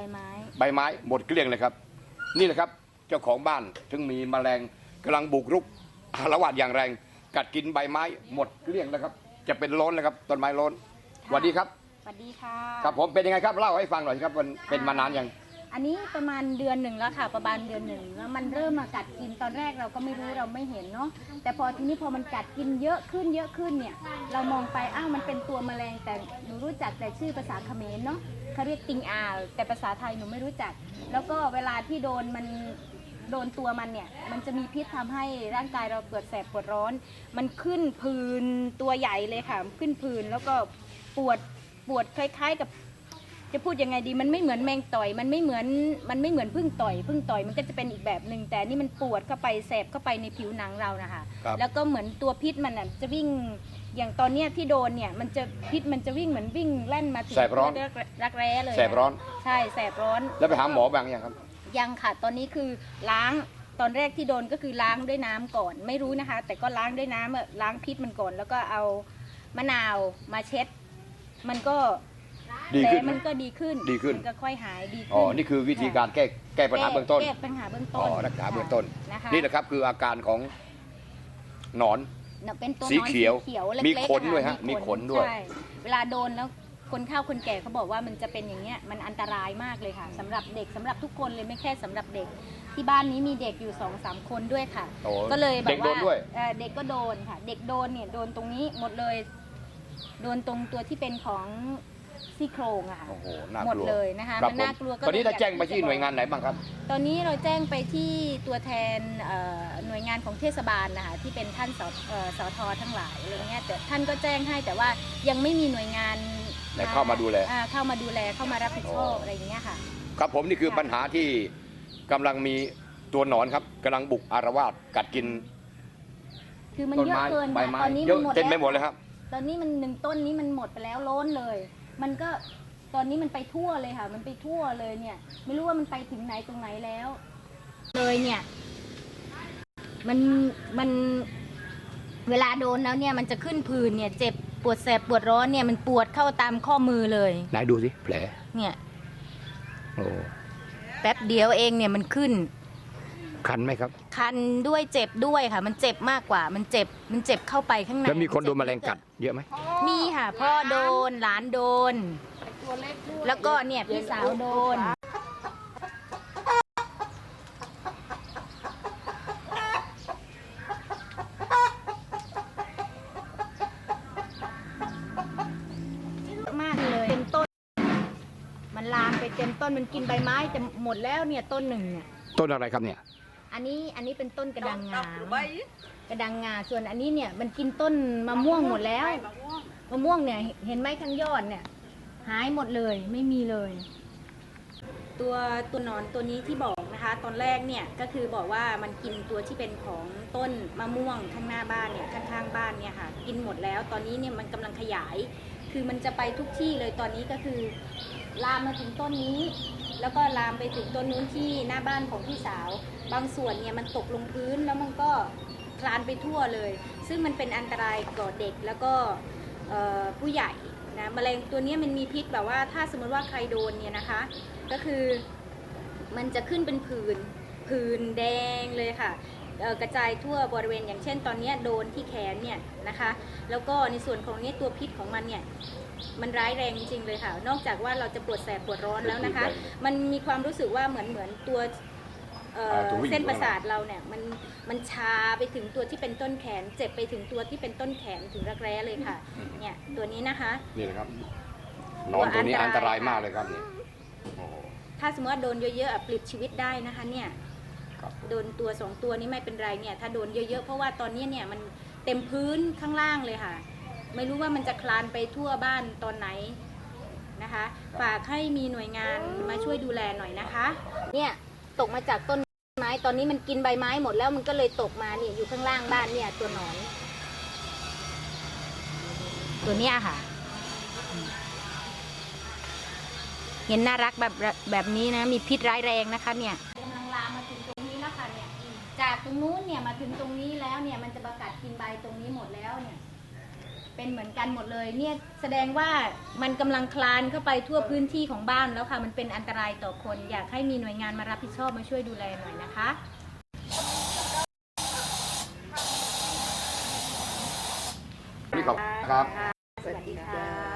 บไม้ ใบไม้หมดเกลี้ยงเลยครับ นี่แหละครับเจ้าของบ้านถึงมีแมลงกำลังบุกรุกอาละวาดอย่างแรง กัดกินใบไม้หมดเกลี้ยงแล้วครับ จะเป็นโล้นแล้วครับต้นไม้โล้นสวัสดีครับ สวัสดีค่ะ ครับผมเป็นยังไงครับเล่าให้ฟังหน่อยครับมันเป็นมานานยังอันนี้ประมาณเดือนหนึ่งแล้วค่ะ ประมาณเดือนหนึ่งแล้วมันเริ่มมากัดกินตอนแรกเราก็ไม่รู้เราไม่เห็นเนาะแต่พอทีนี้พอมันกัดกินเยอะขึ้นเยอะขึ้นเนี่ย เรามองไปอ้าวมันเป็นตัวแมลงแต่หนูรู้จักแต่ชื่อภาษาเขมรเนาะ เขาเรียกติงอาแต่ภาษาไทยหนูไม่รู้จัก แล้วก็เวลาที่โดนมันโดนตัวมันเนี่ย มันจะมีพิษทำให้ร่างกายเราปวดแสบปวดร้อน มันขึ้นพื้นตัวใหญ่เลยค่ะ ขึ้นพื้นแล้วก็ปวดปวดคล้ายๆกับ จะพูดยังไงดีมันไม่เหมือนแมงต่อยมันไม่เหมือนมันไม่เหมือนพึ่งต่อยพึ่งต่อยมันก็จะเป็นอีกแบบหนึ่งแต่นี่มันปวดเข้าไปแสบเข้าไปในผิวหนังเรานะคะครับ แล้วก็เหมือนตัวพิษมันน่ะจะวิ่งอย่างตอนเนี้ยที่โดนเนี่ยมันจะพิษมันจะวิ่งเหมือนวิ่งแล่นมาถึงแสบร้อนรักรักแร้เลยแสบร้อน ใช่แสบร้อน แล้วไปหาหมอบางยังครับ ยังค่ะ ตอนนี้คือล้างตอนแรกที่โดนก็คือล้างด้วยน้ำก่อนไม่รู้นะคะ แต่ก็ล้างด้วยน้ำอะล้างพิษมันก่อน แล้วก็เอามะนาวมาเช็ด มันก็ ดีขึ้นแผลมันก็ดีขึ้นดีขึ้น มันก็ค่อยหายดีขึ้นอ๋อ นี่คือวิธีการแก้แก้ปัญหาเบื้องต้น แก้ปัญหาเบื้องต้อ๋นอรักษาเบื้องต้น นะคะนี่นะครับคืออาการของหนอนเนี่ยเป็นตัวสีน้อยเขียวสีเขียวเล็กๆมีขนอะด้วยฮะมีขนด้วย ใช่เวลาโดนแล้วคนเฒ่าคนแก่เขาบอกว่ามันจะเป็นอย่างเงี้ยมันอันตรายมากเลยค่ะสำหรับเด็กสำหรับทุกคนเลยไม่แค่สำหรับเด็ก ที่บ้านนี้มีเด็กอยู่สองสามคนด้วยค่ะ โอ้ก็เลยแบเด็บกโดว่านด้วย เอ่อเด็กก็โดนค่ะ เด็กโดนเนี่ยโดนตรงนี้หมดเลย โดนตรงตัวที่เป็นของ ซี่โครงอะค่ะ โอ้โหน่ากหมดลัวเลยนะคะครับมันน่ากลัวผมก็ตอนนี้เลยถ้าแจ้งไปอยากที่หน่วยงานไหนบ้างครับ ตอนนี้เราแจ้งไปที่ตัวแทนเอ่อหน่วยงานของเทศบาลนะคะที่เป็นท่านสเอ่อสททั้งหลายอะไรเงี้ยแต่ท่านก็แจ้งให้แต่ว่ายังไม่มีหน่วยงานไหนเข้ามาดูแล อ่เข้ามาดูแลเข้ามารับผิดชอบอ๋อออะไรอย่างเงี้ยค่ะ ครับผมนี่คือค่ะ ปัญหาที่กำลังมีตัวหนอนครับกำลังบุกอารวาสกัดกินคือมันต้นเยอะไม้เกินใบค่ะไม้ตอนนี้เยมัอะนหมดเต็มไปแล้วหมดเลยครับ ตอนนี้มันหนึ่งต้นนี้มันหมดไปแล้วโล้นเลย มันก็ตอนนี้มันไปทั่วเลยค่ะ มันไปทั่วเลยเนี่ย ไม่รู้ว่ามันไปถึงไหนตรงไหนแล้ว เลยเนี่ย มันมันเวลาโดนแล้วเนี่ยมันจะขึ้นผื่นเนี่ยเจ็บปวดแสบปวดร้อนเนี่ยมันปวดเข้าตามข้อมือเลย ไหนดูสิแผลเนี่ย โอ้แป๊บเดียวเองเนี่ยมันขึ้น คันไหมครับ คันด้วยเจ็บด้วยค่ะ มันเจ็บมากกว่า มันเจ็บมันเจ็บเข้าไปข้างในแล้วมีคนโดนแมลงกัดเยอะไหมมีค่ะ พ่อโดนหลานโดน แล้วก็เนี่ยพี่สาวโดน มากเลยเต็มต้น มันลามไปเต็มต้นมันกินใบไม้จะหมดแล้วเนี่ยต้นหนึ่งเนี่ย ต้นอะไรครับเนี่ย อันนี้อันนี้เป็นต้นกระดังงากระดังงาส่วนอันนี้เนี่ยมันกินต้นมะม่วงหมดแล้วมะม่วงเนี่ยเห็นไหมข้างยอดเนี่ย หายหมดเลยไม่มีเลย ตัวตัวหนอนตัวนี้ที่บอกนะคะ ตอนแรกเนี่ยก็คือบอกว่ามันกินตัวที่เป็นของต้นมะม่วงข้างหน้าบ้านเนี่ยข้างๆบ้านเนี่ยค่ะ กินหมดแล้ว ตอนนี้เนี่ยมันกำลังขยาย คือมันจะไปทุกที่เลยตอนนี้ก็คือ ลามมาถึงต้นนี้ แล้วก็ลามไปถึงต้นนู้นที่หน้าบ้านของพี่สาว บางส่วนเนี่ยมันตกลงพื้นแล้วมันก็คลานไปทั่วเลย ซึ่งมันเป็นอันตรายต่อเด็กแล้วก็ผู้ใหญ่นะแมลงตัวนี้มันมีพิษแบบว่าถ้าสมมติว่าใครโดนเนี่ยนะคะ ก็คือมันจะขึ้นเป็นผื่นผื่นแดงเลยค่ะ กระจายทั่วบริเวณ อย่างเช่น ตอนเนี้ยโดนที่แขนเนี่ยนะคะ แล้วก็ในส่วนของเนี้ยตัวพิษของมันเนี่ยมันร้ายแรงจริงๆเลยค่ะ นอกจากว่าเราจะปวดแสบปวดร้อนแล้วนะคะ มันมีความรู้สึกว่าเหมือนเหมือนตัวเอ่ออ่าตัววิ่งเส้นประสาทเราเนี่ยมันมันชาไปถึงตัวที่เป็นต้นแขน เจ็บไปถึงตัวที่เป็นต้นแขนถึงรักแร้เลยค่ะเนี่ยตัวนี้นะคะนี่นะครับหนอนตัวนี้ตัวอัอันนตตรารายยมากเลยครับนี่โอ้โหถ้าสมมติว่าโดนเยอะๆอะปลิดชีวิตได้นะคะเนี่ยครับ โดนตัวสองตัวนี้ไม่เป็นไรเนี่ยถ้าโดนเยอะๆ เพราะว่าตอนนี้เนี่ยมันเต็มพื้นข้างล่างเลยค่ะ ไม่รู้ว่ามันจะคลานไปทั่วบ้านตอนไหนนะคะฝากให้มีหน่วยงานมาช่วยดูแลหน่อยนะคะ เนี่ยตกมาจากต้นไม้ตอนนี้มันกินใบไม้หมดแล้วมันก็เลยตกมาเนี่ยอยู่ข้างล่างบ้านเนี่ยตัวหนอน ตัวเนี้ยค่ะ เห็นน่ารักแบบแบบนี้นะ มีพิษร้ายแรงนะคะเนี่ยกำลังลามมาถึง จากตรงนู้นเนี่ยมาถึงตรงนี้แล้วเนี่ยมันจะประกาศกินใบตรงนี้หมดแล้วเนี่ย เป็นเหมือนกันหมดเลย เนี่ยแสดงว่ามันกำลังคลานเข้าไปทั่วพื้นที่ของบ้านแล้วค่ะ มันเป็นอันตรายต่อคน อยากให้มีหน่วยงานมารับผิดชอบมาช่วยดูแลหน่อยนะคะนี่ขอบครับ สวัสดีค่ะ